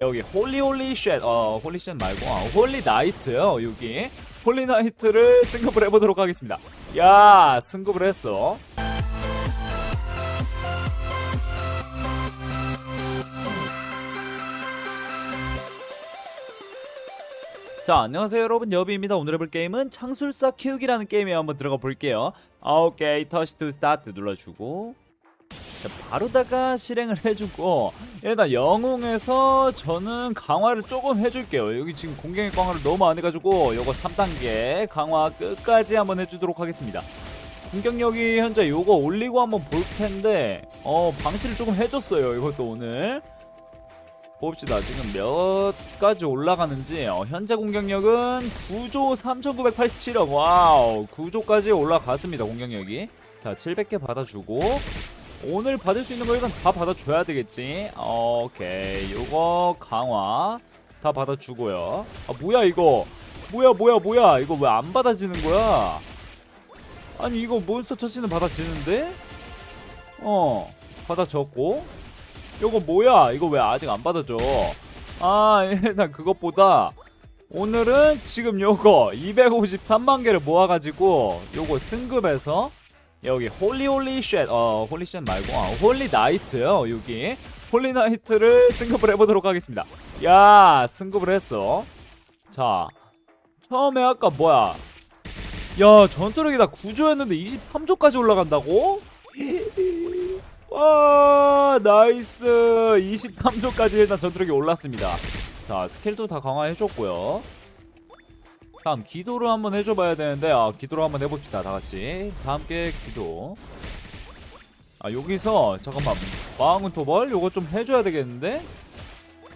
여기 홀리 홀리 쉣, 어 홀리 쉣 말고 아, 홀리 나이트요 여기 홀리 나이트를 승급을 해보도록 하겠습니다. 야 승급을 했어. 자 안녕하세요 여러분. 여비입니다. 오늘 해볼 게임은 창술사 키우기라는 게임에 한번 들어가 볼게요. 아, 오케이. 터치 투 스타트 눌러주고. 자, 바로다가 실행을 해주고 일단 영웅에서 저는 강화를 조금 해줄게요. 여기 지금 공격의 강화를 너무 안 해가지고 요거 3단계 강화 끝까지 한번 해주도록 하겠습니다. 공격력이 현재 요거 올리고 한번 볼 텐데 어 방치를 조금 해줬어요 이것도 오늘. 봅시다. 지금 몇 가지 올라가는지. 어, 현재 공격력은 9조 3987억. 와우. 9조까지 올라갔습니다 공격력이. 자 700개 받아주고 오늘 받을 수 있는 거 일단 다 받아줘야 되겠지. 어, 오케이. 요거 강화 다 받아주고요. 아 뭐야 이거? 뭐야 뭐야 뭐야? 이거 왜 안 받아지는 거야? 아니 이거 몬스터 처치는 받아지는데? 어 받아줬고. 요거 뭐야? 이거 왜 아직 안 받아줘? 아 일단 그것보다 오늘은 지금 요거 253만 개를 모아가지고 요거 승급해서 여기 홀리 홀리 쉣, 어 홀리 쉣 말고 아, 홀리 나이트요 여기 홀리 나이트를 승급을 해보도록 하겠습니다. 야 승급을 했어. 자 처음에 아까 뭐야? 야 전투력이 다 9조였는데 23조까지 올라간다고? 와 나이스 23조까지 일단 전투력이 올랐습니다 자 스킬도 다 강화해줬고요 다음 기도를 한번 해줘봐야 되는데 아 기도를 한번 해봅시다. 다같이. 다 함께 기도. 아 여기서 잠깐만. 마왕은 토벌 요거 좀 해줘야 되겠는데?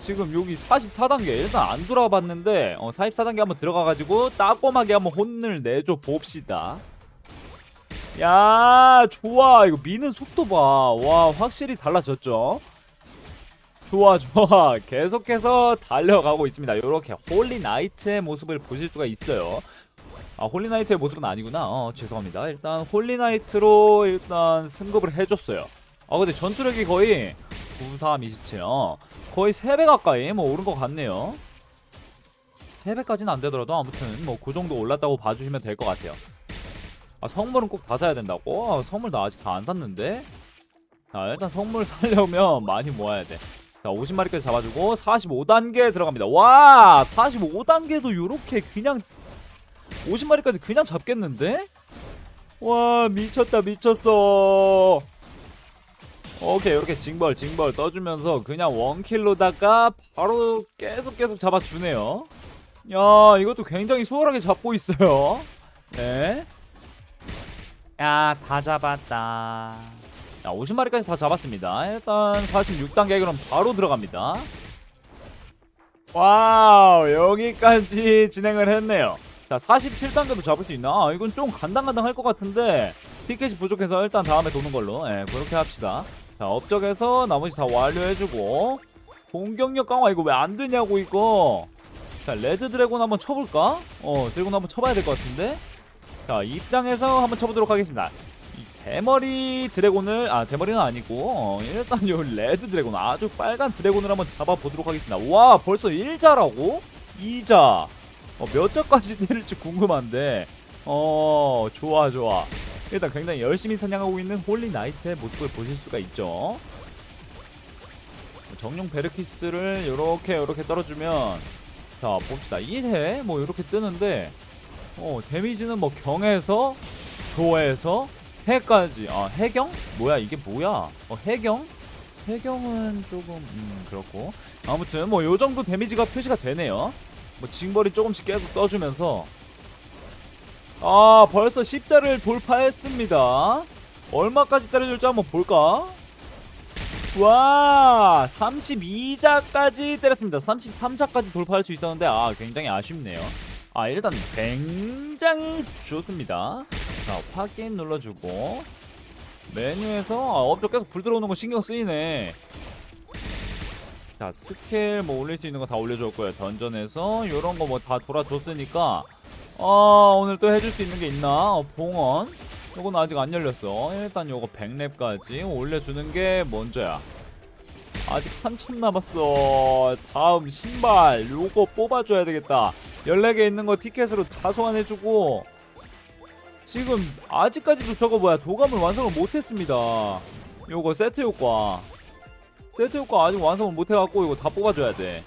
지금 여기 44단계. 일단 안 돌아봤는데 어 44단계 한번 들어가가지고 따꼼하게 한번 혼을 내줘 봅시다. 야 좋아. 이거 미는 속도 봐와 확실히 달라졌죠 좋아 좋아. 계속해서 달려가고 있습니다. 요렇게 홀리 나이트의 모습을 보실 수가 있어요. 아 홀리 나이트의 모습은 아니구나. 어 죄송합니다. 일단 홀리 나이트로 일단 승급을 해줬어요. 아 근데 전투력이 거의 93, 27 어, 거의 3배 가까이 뭐 오른 것 같네요. 3배까지는 안 되더라도 아무튼 뭐 그 정도 올랐다고 봐주시면 될 것 같아요. 아 성물은 꼭 다 사야 된다고? 아, 성물 나 아직 다 안 샀는데? 자 일단 성물 사려면 많이 모아야 돼 자 50마리까지 잡아주고 45단계 들어갑니다. 와 45단계도 요렇게 그냥 50마리까지 그냥 잡겠는데? 와 미쳤다 미쳤어. 오케이 이렇게 징벌 징벌 떠주면서 그냥 원킬로다가 바로 계속 계속 잡아주네요. 야 이것도 굉장히 수월하게 잡고 있어요. 네. 야, 다 잡았다. 자, 50마리까지 다 잡았습니다. 일단 46단계 그럼 바로 들어갑니다. 와우, 여기까지 진행을 했네요. 자, 47단계도 잡을 수 있나? 아, 이건 좀 간당간당 할 것 같은데 피켓이 부족해서 일단 다음에 도는 걸로 예, 그렇게 합시다. 자, 업적에서 나머지 다 완료해주고 공격력 강화 이거 왜 안 되냐고 이거. 자, 레드 드래곤 한번 쳐볼까? 어, 드래곤 한번 쳐봐야 될 것 같은데. 자 입장해서 한번 쳐보도록 하겠습니다 이 대머리 드래곤을 아 대머리는 아니고 어, 일단 요 레드 드래곤 아주 빨간 드래곤을 한번 잡아보도록 하겠습니다. 와 벌써 1자라고? 2자. 어, 몇 자까지 내릴지 궁금한데 어 좋아 좋아. 일단 굉장히 열심히 사냥하고 있는 홀리 나이트의 모습을 보실 수가 있죠. 정령 베르키스를 요렇게 요렇게 떨어주면 자 봅시다. 1회 뭐 요렇게 뜨는데 어 데미지는 뭐 경에서 조에서 해까지. 아 해경? 뭐야 이게 뭐야? 어 해경? 해경은 조금 음 그렇고. 아무튼 뭐 요정도 데미지가 표시가 되네요. 뭐 징벌이 조금씩 계속 떠주면서. 아 벌써 10자를 돌파했습니다. 얼마까지 때려줄지 한번 볼까? 와 32자까지 때렸습니다. 33자까지 돌파할 수 있다는데 아 굉장히 아쉽네요. 아 일단 굉장히 좋습니다 자 확인 눌러주고. 메뉴에서 아, 업적 계속 불 들어오는 거 신경 쓰이네. 자 스킬 뭐 올릴 수 있는 거 다 올려줬고요. 던전에서 요런 거 뭐 다 돌아줬으니까 아 오늘 또 해줄 수 있는 게 있나? 어, 봉헌. 요건 아직 안 열렸어. 일단 요거 100렙까지 올려주는 게 먼저야. 아직 한참 남았어. 다음 신발 요거 뽑아줘야 되겠다. 14개 있는 거 티켓으로 다 소환해주고 지금 아직까지도 저거 뭐야 도감을 완성을 못했습니다. 요거 세트 효과. 세트 효과 아직 완성을 못해갖고 이거 다 뽑아줘야 돼.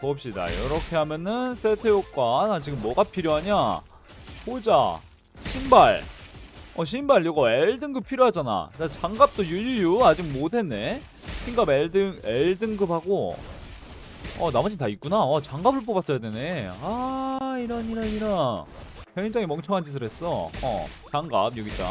봅시다. 이렇게 하면은 세트 효과. 나 지금 뭐가 필요하냐? 보자. 신발. 어 신발 이거 L 등급 필요하잖아. 나 장갑도 유유유 아직 못했네. 신갑 L 등 L 등급하고. 어 나머지 다 있구나. 어 장갑을 뽑았어야 되네. 아 이런 이런 이런 굉장히 멍청한 짓을 했어 어 장갑 여기 있다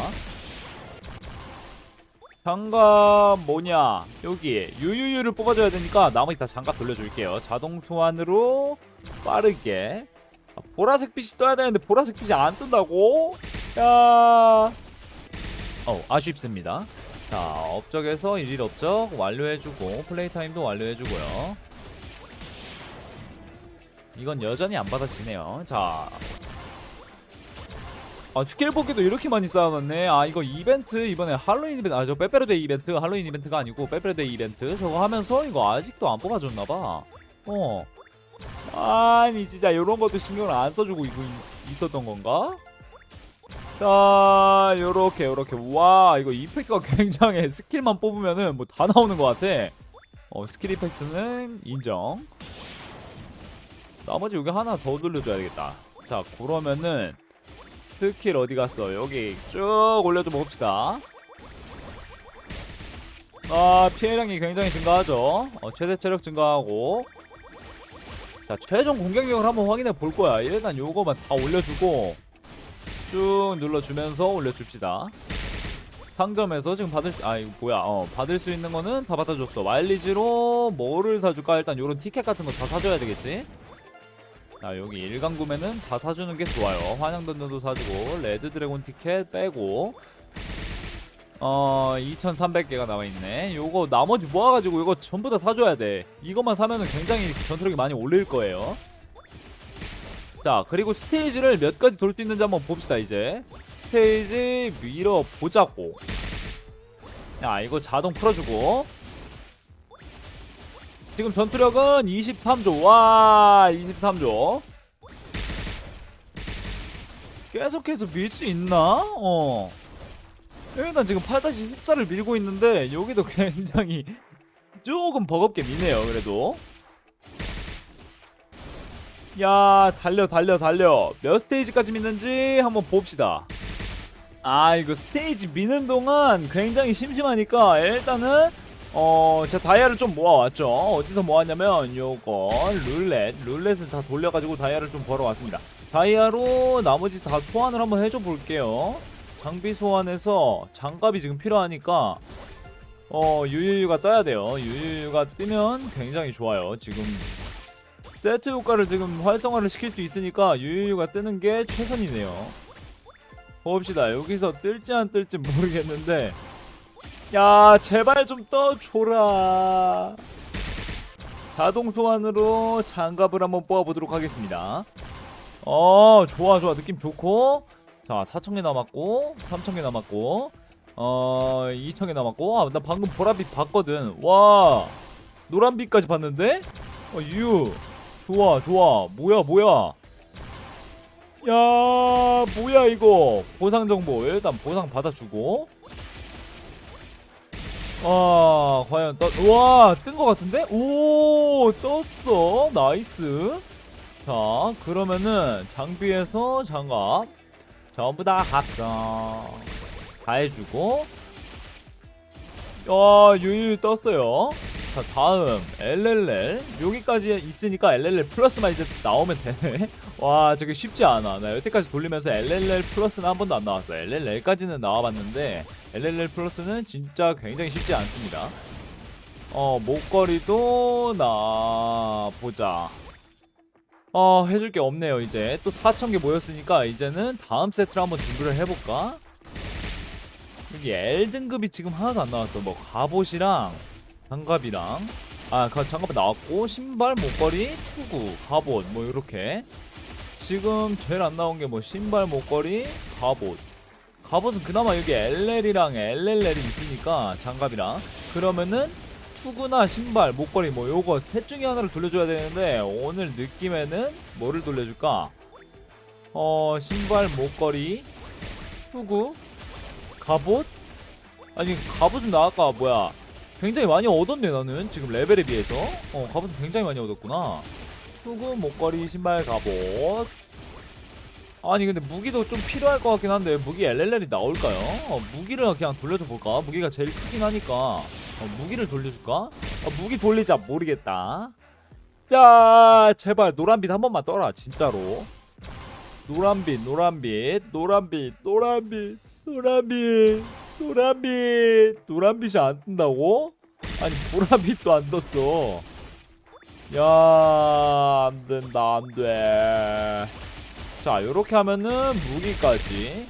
장갑 뭐냐 여기 유유유를 뽑아줘야 되니까 나머지 다 장갑 돌려줄게요 자동 소환으로 빠르게 아, 보라색 빛이 떠야 되는데 보라색 빛이 안 뜬다고? 야, 어 아쉽습니다. 자 업적에서 일일 업적 완료해주고 플레이 타임도 완료해주고요. 이건 여전히 안 받아지네요. 자. 아 스킬 뽑기도 이렇게 많이 쌓아놨네. 아 이거 이벤트 이번에 할로윈 이벤트 아 저 빼빼로데이 이벤트 할로윈 이벤트가 아니고 빼빼로데이 이벤트 저거 하면서 이거 아직도 안 뽑아줬나봐. 어. 아니 진짜 이런 것도 신경을 안 써주고 이거 이- 있었던 건가? 자 요렇게 요렇게. 와 이거 이펙트가 굉장해. 스킬만 뽑으면은 뭐 다 나오는 것 같아. 어 스킬 이펙트는 인정. 나머지 여기 하나 더 돌려줘야 되겠다. 자 그러면은 스킬 어디 갔어 여기 쭉 올려줘 봅시다. 아 피해량이 굉장히 증가하죠. 어, 최대 체력 증가하고. 자 최종 공격력을 한번 확인해 볼 거야. 일단 요거만 다 올려주고 쭉 눌러주면서 올려줍시다. 상점에서 지금 받을 수, 아 이거 뭐야. 어 받을 수 있는 거는 다 받아줬어. 마일리지로 뭐를 사줄까? 일단 요런 티켓 같은 거 다 사줘야 되겠지 자 여기 일간 구매는 다 사주는 게 좋아요. 환영 던전도 사주고 레드 드래곤 티켓 빼고. 어 2300개가 남아있네. 요거 나머지 모아가지고 이거 전부 다 사줘야 돼. 이것만 사면은 굉장히 전투력이 많이 올릴 거예요. 자 그리고 스테이지를 몇 가지 돌 수 있는지 한번 봅시다 이제. 스테이지 밀어 보자고. 야 이거 자동 풀어주고 지금 전투력은 23조. 와 23조. 계속해서 밀 수 있나? 어. 일단 지금 8-14를 밀고 있는데 여기도 굉장히 조금 버겁게 미네요 그래도. 야 달려 달려 달려. 몇 스테이지까지 미는지 한번 봅시다. 아 이거 스테이지 미는 동안 굉장히 심심하니까 일단은 어 제가 다이아를 좀 모아왔죠. 어디서 모았냐면 요거 룰렛. 룰렛을 다 돌려가지고 다이아를 좀 벌어왔습니다. 다이아로 나머지 다 소환을 한번 해줘 볼게요. 장비 소환해서 장갑이 지금 필요하니까 어 유유유가 떠야 돼요. 유유유가 뜨면 굉장히 좋아요. 지금 세트 효과를 지금 활성화를 시킬 수 있으니까 유유유가 뜨는 게 최선이네요. 봅시다. 여기서 뜰지 안 뜰지 모르겠는데 야 제발 좀 떠줘라. 자동 소환으로 장갑을 한번 뽑아보도록 하겠습니다. 어 좋아 좋아. 느낌 좋고. 자 4천개 남았고 3천개 남았고 어 2천개 남았고. 아, 나 방금 보라빛 봤거든. 와 노란빛까지 봤는데? 어, 유. 좋아 좋아. 뭐야 뭐야? 야 뭐야 이거? 보상 정보. 일단 보상 받아주고 아 과연 떠 와뜬 것 같은데? 오 떴어. 나이스. 자 그러면은 장비에서 장갑 전부 다 합성 다 해주고. 야 유유 떴어요. 자 다음 LLL 여기까지 있으니까 LLL 플러스만 이제 나오면 되네 와 저게 쉽지 않아. 나 여태까지 돌리면서 LLL 플러스는 한 번도 안 나왔어 LLL까지는 나와봤는데 LLL 플러스는 진짜 굉장히 쉽지 않습니다. 어 목걸이도 나 보자. 어 해줄 게 없네요 이제. 또 4,000개 모였으니까 이제는 다음 세트를 한번 준비를 해볼까? 여기 L 등급이 지금 하나도 안 나왔어. 뭐 갑옷이랑 장갑이랑. 아 그 장갑 나왔고 신발 목걸이 투구 갑옷 뭐 이렇게. 지금 제일 안 나온 게 뭐 신발 목걸이 갑옷 갑옷은 그나마 여기 LL이랑 LLL이 있으니까 장갑이랑. 그러면은 투구나 신발, 목걸이 뭐 요거 셋 중에 하나를 돌려줘야 되는데 오늘 느낌에는 뭐를 돌려줄까? 어 신발, 목걸이, 투구, 갑옷? 아니 갑옷은 나 아까? 뭐야? 굉장히 많이 얻었네 나는 지금 레벨에 비해서. 어 갑옷은 굉장히 많이 얻었구나. 투구, 목걸이, 신발, 갑옷 아니 근데 무기도 좀 필요할 것 같긴 한데 무기 LLL이 나올까요? 어, 무기를 그냥 돌려줘 볼까? 무기가 제일 크긴 하니까 어, 무기를 돌려줄까? 어, 무기 돌리자 모르겠다 자 제발 노란빛 한 번만 떠라 진짜로 노란빛 노란빛 노란빛 노란빛 노란빛 노란빛 노란빛이 안 뜬다고? 아니 보라빛도 안 떴어 야 안된다 안돼 자 요렇게 하면은 무기까지.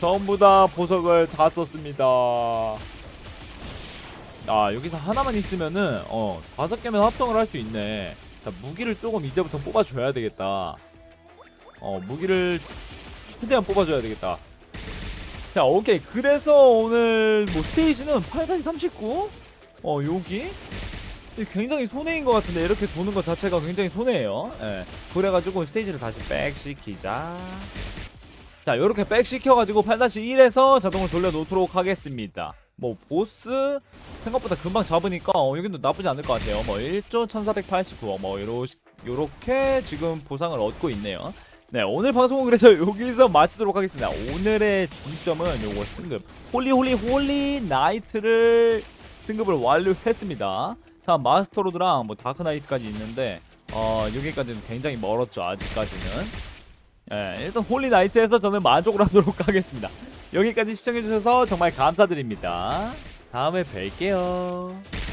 전부 다 보석을 다 썼습니다. 아 여기서 하나만 있으면은 어 다섯 개면 합성을 할 수 있네. 자 무기를 조금 이제부터 뽑아줘야 되겠다. 어 무기를 최대한 뽑아줘야 되겠다. 자 오케이. 그래서 오늘 뭐 스테이지는 8-39? 어 여기? 굉장히 손해인 것 같은데 이렇게 도는 것 자체가 굉장히 손해예요. 예. 그래가지고 스테이지를 다시 백 시키자. 자 요렇게 백 시켜가지고 8-1에서 자동을 돌려놓도록 하겠습니다. 뭐 보스 생각보다 금방 잡으니까 어, 여기도 나쁘지 않을 것 같아요. 뭐 1조 1489뭐 요러, 요렇게 지금 보상을 얻고 있네요. 네 오늘 방송은 그래서 여기서 마치도록 하겠습니다. 오늘의 중점은 요거 승급. 홀리 홀리 홀리 나이트를 승급을 완료했습니다 다음 마스터로드랑 뭐 다크나이트까지 있는데 어 여기까지는 굉장히 멀었죠 아직까지는. 예, 일단 홀리 나이트에서 저는 만족을 하도록 하겠습니다. 여기까지 시청해주셔서 정말 감사드립니다. 다음에 뵐게요